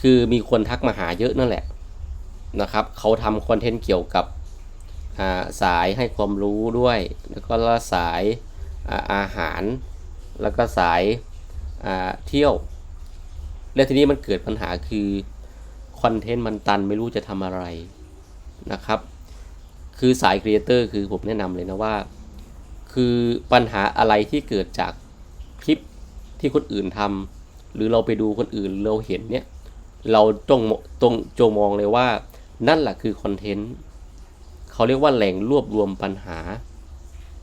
คือมีคนทักมาหาเยอะนั่นแหละนะครับเขาทำคอนเทนต์เกี่ยวกับาสายให้ความรู้ด้วย แล้วก็สายอาอาหาร แล้วก็สายาเที่ยว และทีนี้มันเกิดปัญหาคือคอนเทนต์มันตันไม่รู้จะทำอะไรนะครับ คือสายครีเอเตอร์คือผมแนะนำเลยนะว่า คือปัญหาอะไรที่เกิดจากคลิปที่คนอื่นทำหรือเราไปดูคนอื่นเราเห็นเนี่ย เราต้องต้องจงมองเลยว่า นั่นแหละคือคอนเทนต์เขาเรียกว่าแหล่งรวบรวมปัญหา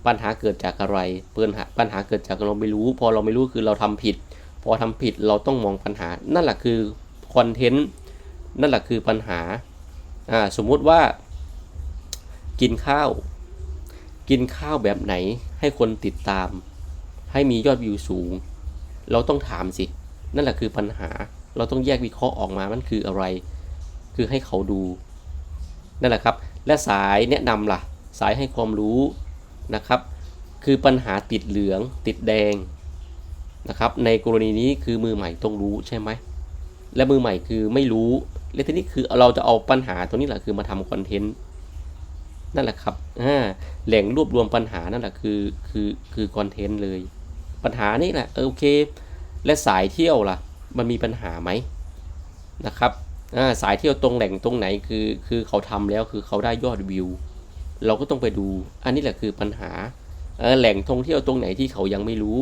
ปัญหาเกิดจากอะไรปัญหาปัญหาเกิดจากเราไม่รู้ พอเราไม่รู้คือเราทำผิด พอทำผิดเราต้องมองปัญหา นั่นแหละคือคอนเทนต์นั่นแหละคือปัญหาอ่าสมมุติว่า กินข้าว กินข้าวแบบไหนให้คนติดตาม ให้มียอดวิวสูง เราต้องถามสิ นั่นแหละคือปัญหา เราต้องแยกวิเคราะห์ออกมามันคืออะไร คือให้เขาดูนั่นแหละครับ และสายแนะนำล่ะ สายให้ความรู้นะครับ คือปัญหาติดเหลืองติดแดงนะครับ ในกรณีนี้คือมือใหม่ต้องรู้ใช่ไหม และมือใหม่คือไม่รู้และทีนี้คือเราจะเอาปัญหาตรงนี้แหละคือมาทำคอนเทนต์นั่นแหละครับอ่าแหล่งรวบรวมปัญหานั่นแหละคือคือคือคอนเทนต์เลย ปัญหานี่แหละเออโอเค และสายเที่ยวล่ะ มันมีปัญหาไหมนะครับสายเที่ยวตรงแหล่งตรงไหนคือคือเขาทำแล้วคือเขาได้ยอดวิว เราก็ต้องไปดู อันนี้แหละคือปัญหาแหล่งท่องเที่ยวตรงไหนที่เขายังไม่รู้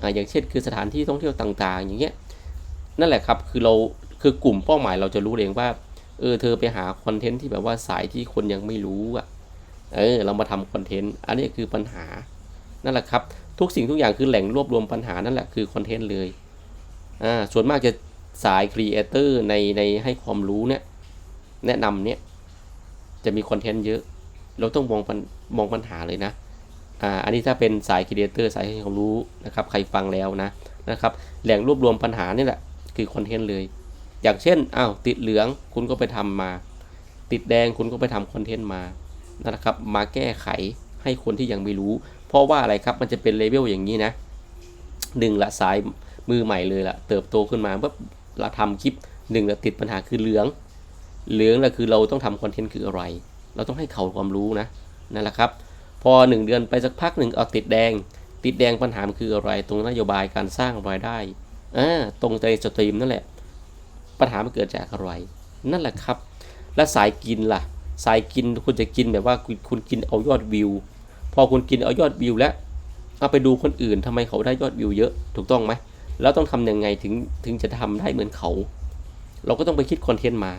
ออย่างเช่น คือสถานที่ท่องเที่ยวต่าง ๆ อย่างเงี้ยนั่นแหละครับคือเราคือกลุ่มเป้าหมายเราจะรู้เองว่าเออเธอไปหาคอนเทนต์ที่แบบว่าสายที่คนยังไม่รู้อะเออเรามาทำคอนเทนต์อันนี้คือปัญหานั่นแหละครับ ทุกสิ่งทุกอย่างคือแหล่งรวบรวมปัญหานั่นแหละคือคอนเทนต์เลย อ่าส่วนมากจะสายครีเอเตอร์ในในให้ความรู้เนี่ยแนะนำเนี่ยจะมีคอนเทนต์เยอะ เราต้องมองปัญมองปัญหาเลยนะอ่าอันนี้ถ้าเป็นสายครีเอเตอร์สายให้ความรู้นะครับใครฟังแล้วนะนะครับแหล่งรวบรวมปัญหานี่แหละคือคอนเทนต์เลย อย่างเช่นอ้าวติดเหลืองคุณก็ไปทำมา ติดแดงคุณก็ไปทำคอนเทนต์มานะครับมาแก้ไขให้คนที่ยังไม่รู้ เพราะว่าอะไรครับมันจะเป็นเลเวลอย่างนี้นะหนึ่งละสาย มือใหม่เลยละเติบโตขึ้นมาปุ๊บเราทำคลิปหนึ่งละติดปัญหาคือเหลือง เหลืองละคือเราต้องทำคอนเทนต์คืออะไร เราต้องให้เขาความรู้นะนั่นแหละครับ พอหนึ่งเดือนไปสักพักหนึ่งเอาติดแดง ติดแดงปัญหาคืออะไร ตรงนโยบายการสร้างรายได้อ่าตรงใจสตรีมนั่นแหละ ปัญหามันเกิดจากอะไร นั่นแหละครับ และสายกินล่ะ สายกินคุณจะกินแบบว่าคุณกินเอายอดวิว พอคุณกินเอายอดวิวแล้วเอาไปดูคนอื่นทำไมเขาได้ยอดวิวเยอะถูกต้องไหม แล้วต้องทำยังไงถึงถึงจะทำได้เหมือนเขา เราก็ต้องไปคิดคอนเทนต์มา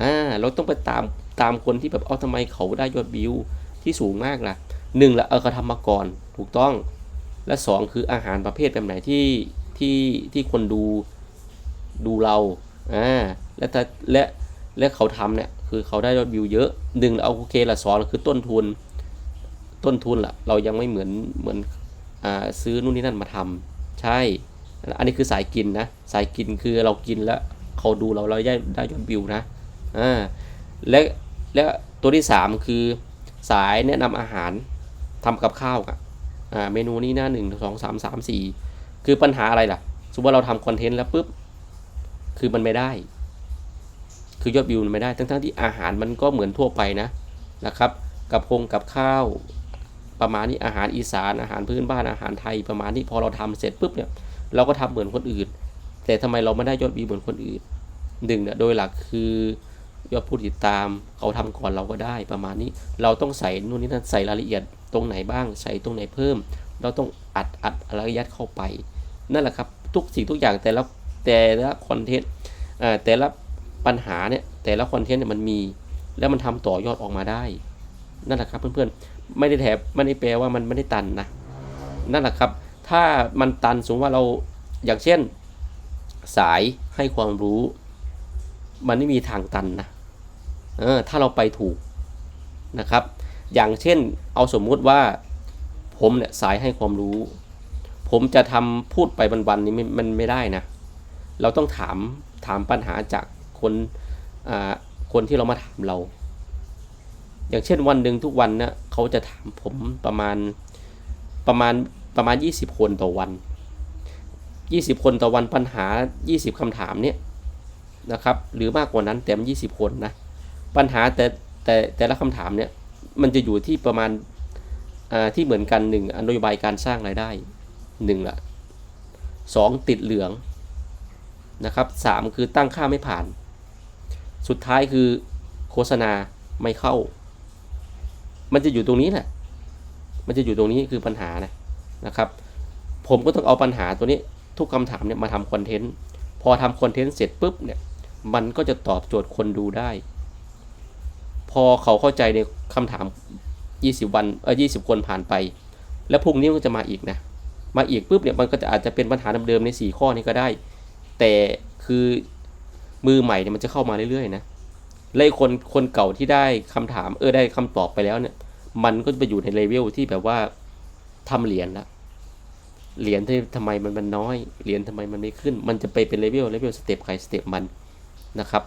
อ่าเราต้องไปตามตามคนที่แบบเอาทำไมเขาได้ยอดวิวที่สูงมากล่ะหนึ่งละเออเขาทำมาก่อนถูกต้อง และสองคืออาหารประเภทแบบไหนที่ที่ที่คนดูดูเราอ่าและแต่และและเขาทำเนี่ยคือเขาได้ยอดวิวเยอะหนึ่งเอาโอเคละสองคือต้นทุน ต้นทุนล่ะเรายังไม่เหมือนเหมือนอ่าซื้อนู่นนี่นั่นมาทำใช่ อันนี้คือสายกินนะ สายกินคือเรากินแล้วเขาดูเราเราได้ได้ยอดวิวนะอ่าและและตัวที่สามคือสายแนะนำอาหารทำกับข้าวอะอ่าเมนูนี้หนะหนึ่งสองสามสามสี่คือปัญหาอะไรล่ะสมมติว่าเราทำคอนเทนต์แล้วปุ๊บคือมันไม่ได้ คือยอดวิวมันไม่ได้ทั้งๆที่อาหารมันก็เหมือนทั่วไปนะนะครับ กับพงกับข้าวประมาณนี้อาหารอีสานอาหารพื้นบ้านอาหารไทยประมาณนี้พอเราทำเสร็จปุ๊บเนี่ย เราก็ทำเหมือนคนอื่น แต่ทำไมเราไม่ได้ยอดวิวเหมือนคนอื่นหนึ่งเนี่ยโดยหลักคือยอดผู้ติดตามเขาทำก่อนเราก็ได้ประมาณนี้ เราต้องใส่นู่นนี่นั่นใส่รายละเอียดตรงไหนบ้าง ใส่ตรงไหนเพิ่ม เราต้องอัดอัดอะไรยัดเข้าไป นั่นแหละครับทุกสิ่งทุกอย่างแต่ละแต่ละคอนเทนต์แต่ละปัญหาเนี่ยแต่ละคอนเทนต์เนี่ยมันมี แล้วมันทำต่อยอดออกมาได้ นั่นแหละครับเพื่อนๆไม่ได้แถบไม่ได้แปลว่ามันไม่ได้ตันนะนั่นแหละครับ ถ้ามันตันสมมติว่าเราอย่างเช่น สายให้ความรู้ มันไม่มีทางตันนะเออถ้าเราไปถูกนะครับ อย่างเช่นเอาสมมุติว่าผมเนี่ยสายให้ความรู้ ผมจะทำพูดไปวันๆนี้มันมันไม่ได้นะ เราต้องถามถามปัญหาจากคนอ่าคนที่เรามาถามเรา อย่างเช่นวันหนึ่งทุกวันเนี่ยเขาจะถามผมประมาณประมาณ ประมาณ 20 คนต่อวัน 20 คนต่อวันปัญหา 20คำถามเนี่ยนะครับหรือมากกว่านั้นแต่มันยี่สิบคนนะปัญหาแต่แต่แต่ละคำถามเนี่ยมันจะอยู่ที่ประมาณที่เหมือนกันหนึ่งนโยบายการสร้างรายได้หนึ่งละสองติดเหลืองนะครับสามคือตั้งค่าไม่ผ่าน สุดท้ายคือโฆษณาไม่เข้า มันจะอยู่ตรงนี้แหละมันจะอยู่ตรงนี้คือปัญหานะ นะครับผมก็ต้องเอาปัญหาตัวนี้ทุกคำถามเนี่ยมาทำคอนเทนต์พอทำคอนเทนต์เสร็จปุ๊บเนี่ยมันก็จะตอบโจทย์คนดูได้ พอเขาเข้าใจในคำถาม 20 วันเออ20คนผ่านไป แล้วพรุ่งนี้ก็จะมาอีกนะมาอีกปุ๊บเนี่ยมันก็จะอาจจะเป็นปัญหาเดิมๆใน 4 ข้อนี้ก็ได้ แต่คือมือใหม่เนี่ยมันจะเข้ามาเรื่อยๆนะและไอ้คนคนเก่าที่ได้คำถามเออได้คำตอบไปแล้วเนี่ยมันก็จะไปอยู่ในเลเวลที่แบบว่า ทำเหรียญละเหรียญที่ทำไมมันมันน้อย เหรียญทำไมมันไม่ขึ้น มันจะไปเป็นเลเวลเลเวลสเต็ปใครสเต็ปมันนะครับ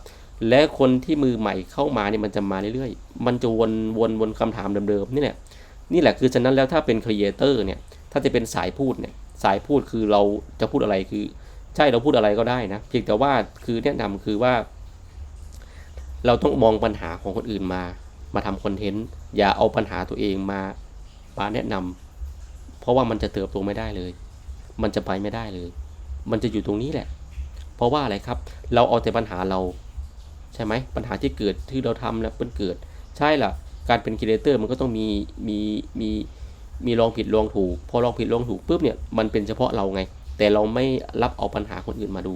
และคนที่มือใหม่เข้ามาเนี่ยมันจะมาเรื่อยๆ มันจะวนวนวนคำถามเดิมๆนี่แหละนี่แหละคือฉะนั้นแล้วถ้าเป็นครีเอเตอร์เนี่ย ถ้าจะเป็นสายพูดเนี่ย สายพูดคือเราจะพูดอะไรคือ ใช่เราพูดอะไรก็ได้นะ เพียงแต่ว่าคือแนะนำคือว่า เราต้องมองปัญหาของคนอื่นมา มาทำคอนเทนต์ อย่าเอาปัญหาตัวเองมามาแนะนำเพ ราะว่ามันจะเติบโตไม่ได้เลย มันจะไปไม่ได้เลย มันจะอยู่ตรงนี้แหละ เพราะว่าอะไรครับ เราเอาแต่ปัญหาเรา ใช่ไหมปัญหาที่เกิดที่เราทำแล้วมันเกิด ใช่ล่ะ การเป็นครีเอเตอร์มันก็ต้องมีมีมีมีลองผิดลองถูก พอลองผิดลองถูกปุ๊บเนี่ยมันเป็นเฉพาะเราไง แต่เราไม่รับเอาปัญหาคนอื่นมาดู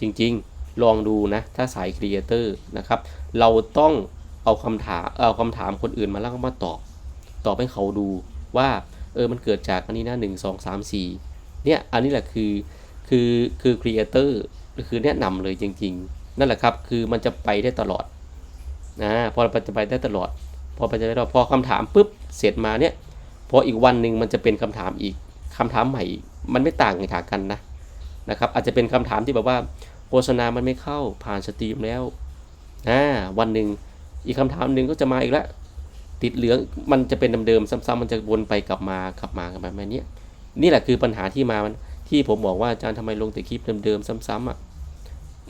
จริงๆ ลองดูนะ ถ้าสายครีเอเตอร์นะครับ เราต้องเอาคำถามเอาคำถามคนอื่นมาแล้วก็มาตอบ ตอบให้เขาดูว่า เออมันเกิดจากอันนี้นะหนึ่งสองสามสี่เนี่ยอันนี้แหละคือคือคือครีเอเตอร์คือแนะนำเลยจริง ๆ นั่นแหละครับคือมันจะไปได้ตลอดนะพอมันจะไปได้ตลอด พอไปได้ตลอดพอคำถามปุ๊บเสร็จมาเนี่ยพออีกวันหนึ่งมันจะเป็นคำถามอีกคำถามใหม่ มันไม่ต่างกันนะนะครับ อาจจะเป็นคำถามที่แบบว่าโฆษณามันไม่เข้าผ่านสตรีมแล้วอ่าวันหนึ่งอีกคำถามหนึ่งก็จะมาอีกแล้ว ติดเหลืองมันจะเป็นเดิมๆซ้ำๆมันจะวนไปกลับมากลับมากลับมาแบบนี้นี่แหละคือปัญหาที่มามันที่ผมบอกว่าอาจารย์ทำไมลงแต่คลิปเดิมๆซ้ำๆอะ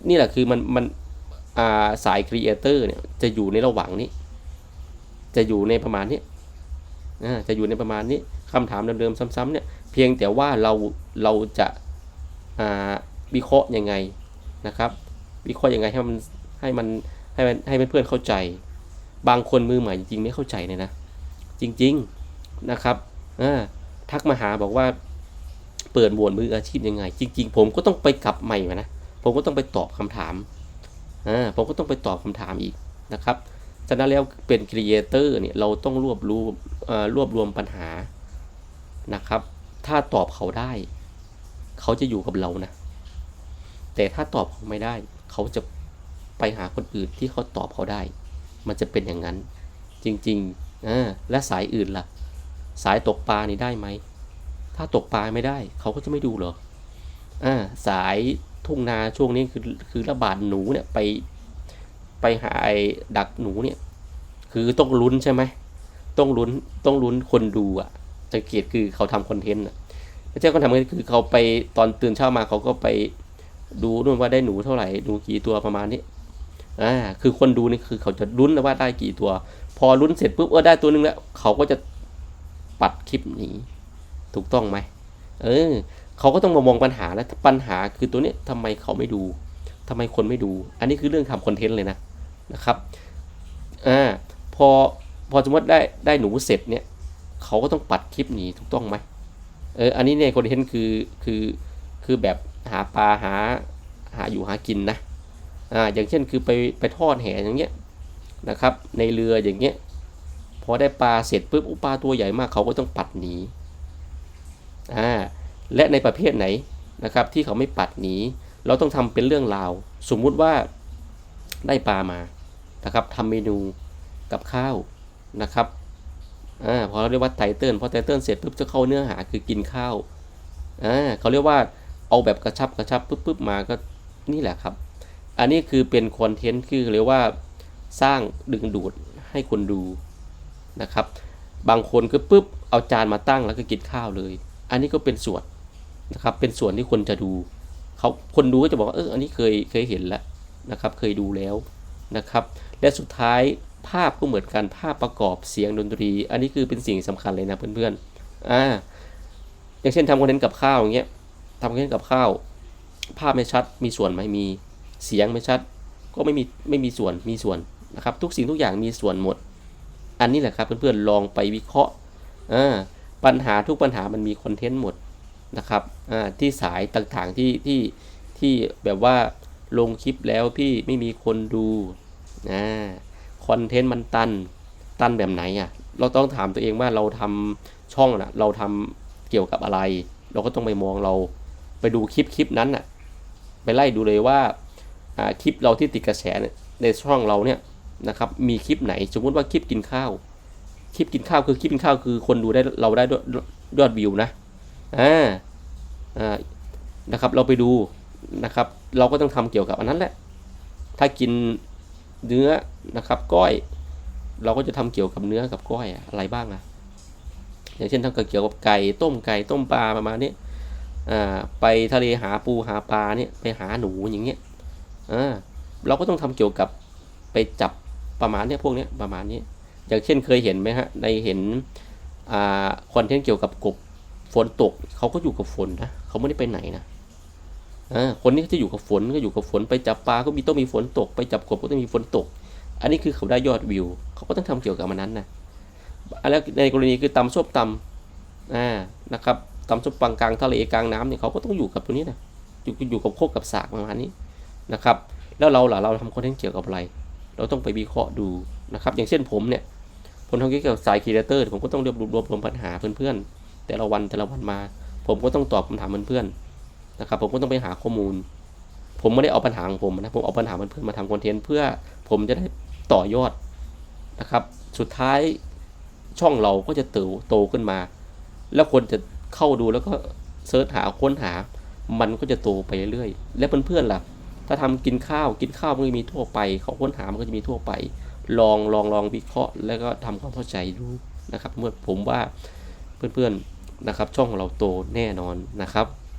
นี่แหละคือมันมันาสายครีเอเตอร์เนี่ยจะอยู่ในระหว่างนี้ จะอยู่ในประมาณนี้จะอยู่ในประมาณนี้คำถามเดิมๆซ้ำๆเนี่ยเพียงแต่ว่าเราเราจะวิเคราะห์ยังไงนะครับ วิเคราะห์ยังไงให้มันให้มันให้มันให้เพื่อนๆเข้าใจ บางคนมือใหม่จริงๆไม่เข้าใจเลยนะ จริงๆนะครับทักมาหาบอกว่าเปิดโหมมืออาชีพยังไง จริง ๆ ผมก็ต้องไปกลับใหม่มานะผมก็ต้องไปตอบคำถามอ่าผมก็ต้องไปตอบคำถามอีกนะครับฉะนั้นแล้วเป็นครีเอเตอร์เนี่ยเราต้องรวบรวมรวบรวมปัญหานะครับ ถ้าตอบเขาได้ เขาจะอยู่กับเรานะ แต่ถ้าตอบเขาไม่ได้ เขาจะไปหาคนอื่นที่เขาตอบเขาได้ มันจะเป็นอย่างนั้น จริงๆอ่าและสายอื่นล่ะ สายตกปลานี่ได้ไหม ถ้าตกปลาไม่ได้ เขาก็จะไม่ดูหรออ่าสายทุ่งนาช่วงนี้คือคือระบาดหนูเนี่ยไปไปหาไอ้ดักหนูเนี่ย คือต้องลุ้นใช่ไหมต้องลุ้นต้องลุ้นคนดูอะสังเกตคือเขาทำคอนเทนต์อะไม่ใช่เขาทำคอนเทนต์คือเขาไปตอนตื่นเช้ามาเขาก็ไปดูนู่นว่าได้หนูเท่าไหร่หนูกี่ตัวประมาณนี้ อ่าคือคนดูนี่คือเขาจะลุ้นนะว่าได้กี่ตัว พอลุ้นเสร็จปุ๊บเออได้ตัวหนึงแล้วเขาก็จะปัดคลิปหนีถูกต้องไหมเออเขาก็ต้องมามองปัญหาแล้วปัญหาคือตัวนี้ยทำไมเขาไม่ดูทำไมคนไม่ดู อันนี้คือเรื่องทำคอนเทนต์เลยนะนะครับอ่าพอพอสมมติได้ได้หนูเสร็จเนี่ยเขาก็ต้องปัดคลิปหนีถูกต้องไหมเอออันนี้เนี่ยคอนเทนต์คือคือคือแบบหาปลาหาหาอยู่หากินนะ อ่าอย่างเช่นคือไปไปทอดแหอย่างเงี้ยนะครับ ในเรืออย่างเงี้ยพอได้ปลาเสร็จปุ๊บอุปลาตัวใหญ่มากเขาก็ต้องปัดหนีอ่าและในประเภทไหนนะครับที่เขาไม่ปัดหนีเราต้องทำเป็นเรื่องราว สมมุติว่าได้ปลามานะครับทำเมนูกับข้าวนะครับอ่าพอเราเรียกว่าไตเติลพอไตเติลเสร็จปุ๊บจะเข้าเนื้อหาคือกินข้าวอ่าเขาเรียกว่าเอาแบบกระชับกระชับปุ๊บปุ๊บมาก็นี่แหละครับ อันนี้คือเป็นคอนเทนต์คือเรียกว่าสร้างดึงดูดให้คนดูนะครับ บางคนก็ปุ๊บเอาจานมาตั้งแล้วก็กินข้าวเลย อันนี้ก็เป็นส่วนนะครับ เป็นส่วนที่คนจะดูเขาคนดูก็จะบอกว่าเอออันนี้เคยเคยเห็นแล้วนะครับ เคยดูแล้วนะครับ และสุดท้ายภาพก็เหมือนกันภาพประกอบเสียงดนตรี อันนี้คือเป็นสิ่งสำคัญเลยนะเพื่อนๆอ่าอย่างเช่นทำคอนเทนต์กับข้าวอย่างเงี้ยทำคอนเทนต์กับข้าว ภาพไม่ชัดมีส่วนไหมมี เสียงไม่ชัด ก็ไม่มีไม่มีส่วนมีส่วนนะครับ ทุกสิ่งทุกอย่างมีส่วนหมด อันนี้แหละครับเพื่อนๆลองไปวิเคราะห์ปัญหาทุกปัญหามันมีคอนเทนต์หมดนะครับที่สายต่างๆที่ที่ที่แบบว่าลงคลิปแล้วพี่ไม่มีคนดูอคอนเทนต์มันตันตันแบบไหนอะเราต้องถามตัวเองว่าเราทำช่องนะเราทำเกี่ยวกับอะไร เราก็ต้องไปมองเราไปดูคลิปคลิปนั้นน่ะไปไล่ดูเลยว่า คลิปเราที่ติดกระแสในช่องเราเนี่ยนะครับมีคลิปไหนสมมุติว่าคลิปกินข้าว คลิปกินข้าวคือคลิปกินข้าวคือคนดูได้เราได้ยอดวิวนะอ่าอ่านะครับเราไปดูนะครับเราก็ต้องทำเกี่ยวกับอันนั้นแหละ ถ้ากินเนื้อนะครับก้อย เราก็จะทำเกี่ยวกับเนื้อกับก้อยอะอะไรบ้างอะอย่างเช่นทำเกี่ยวกับไก่ต้มไก่ต้มปลาประมาณนี้อ่าไปทะเลหาปูหาปลาเนี่ยไปหาหนูอย่างเงี้ย อ่าเราก็ต้องทำเกี่ยวกับไปจับประมาณเนี้ยพวกเนี้ยประมาณนี้ อย่างเช่นเคยเห็นไหมฮะในเห็นอ่าคอนเทนต์เกี่ยวกับกบฝนตกเขาก็อยู่กับฝนนะเขาไม่ได้ไปไหนนะอ่าคนนี้ก็จะอยู่กับฝนก็อยู่กับฝนไปจับปลาก็มีต้องมีฝนตก ไปจับกบก็ต้องมีฝนตก อันนี้คือเขาได้ยอดวิว เขาก็ต้องทำเกี่ยวกับมันนั้นนะแล้วในกรณีคือตำส้มตำอ่านะครับตำส้มปังกลางทะเลกลางน้ำเนี่ยเขาก็ต้องอยู่กับตัวนี้นะอยู่อยู่กับโคกกับสากประมาณนี้ นะครับ แล้วเราล่ะเราทำคอนเทนต์เกี่ยวกับอะไร เราต้องไปวิเคราะห์ดูนะครับ อย่างเช่นผมเนี่ยผมทำเกี่ยวกับสายครีเอเตอร์ผมก็ต้องรวบรวมรวบรวมปัญหาเพื่อนๆ แต่ละวันแต่ละวันมา ผมก็ต้องตอบคำถามเพื่อนๆนะครับ ผมก็ต้องไปหาข้อมูล ผมไม่ได้เอาปัญหาของผมนะผมเอาปัญหาเพื่อนๆมาทำคอนเทนต์เพื่อผมจะได้ต่อยอดนะครับ สุดท้ายช่องเราก็จะเติบโตขึ้นมา แล้วคนจะเข้าดูแล้วก็เสิร์ชหาค้นหา มันก็จะโตไปเรื่อยๆและเพื่อนๆล่ะ ถ้าทำกินข้าวกินข้าวมันก็มีทั่วไปเขาค้นหามันก็จะมีทั่วไป ลองลองลองวิเคราะห์ แล้วก็ทำความเข้าใจดูนะครับเมื่อผมว่าเพื่อนๆนะครับ ช่องของเราโตแน่นอนนะครับ